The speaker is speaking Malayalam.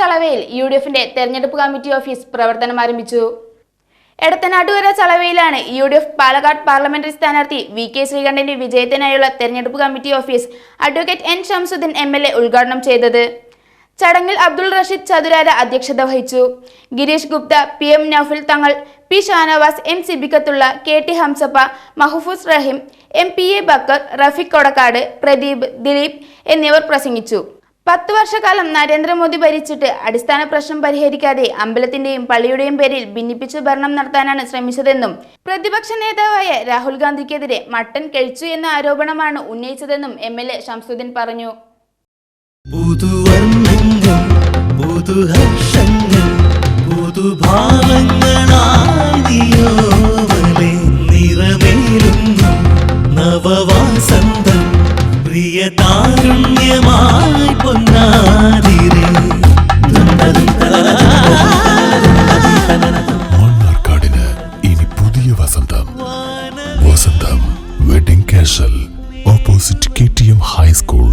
ഡി എഫിന്റെ തെരഞ്ഞെടുപ്പ് കമ്മിറ്റി ഓഫീസ് പ്രവർത്തനം ആരംഭിച്ചു. Edathanattukara ചളവയിലാണ് U D F Palakkad parliamentary സ്ഥാനാർത്ഥി വി കെ ശ്രീകണ്ഠന്റെ വിജയത്തിനായുള്ള തെരഞ്ഞെടുപ്പ് committee office advocate N Shamsuddin M L A ഉദ്ഘാടനം ചെയ്തത്. ചടങ്ങിൽ അബ്ദുൾ റഷീദ് ചതുരാര അധ്യക്ഷത വഹിച്ചു. Girish Gupta P M Noufil Thangal P Shanavas M Sibghathulla K T Hamsappa Mahfooz Raheem M P A Bakkar Rafeeq Kodakkad Pradeep Dileep എന്നിവർ പ്രസംഗിച്ചു. പത്ത് വർഷക്കാലം നരേന്ദ്രമോദി ഭരിച്ചിട്ട് അടിസ്ഥാന പ്രശ്നം പരിഹരിക്കാതെ അമ്പലത്തിന്റെയും പള്ളിയുടെയും പേരിൽ ഭിന്നിപ്പിച്ച് ഭരണം നടത്താനാണ് ശ്രമിച്ചതെന്നും പ്രതിപക്ഷ നേതാവായ രാഹുൽ ഗാന്ധിക്കെതിരെ മട്ടൻ കഴിച്ചു എന്ന ആരോപണമാണ് ഉന്നയിച്ചതെന്നും എം എൽ എ ഷംസുദ്ദീൻ പറഞ്ഞു. നവവാസന്തം പ്രിയ താരുണ്യമായി പൊന്നാതിരെ. മണ്ണാർക്കാടിന് ഇനി പുതിയ വസന്തം. Vasantham wedding casual opposite K T M high school.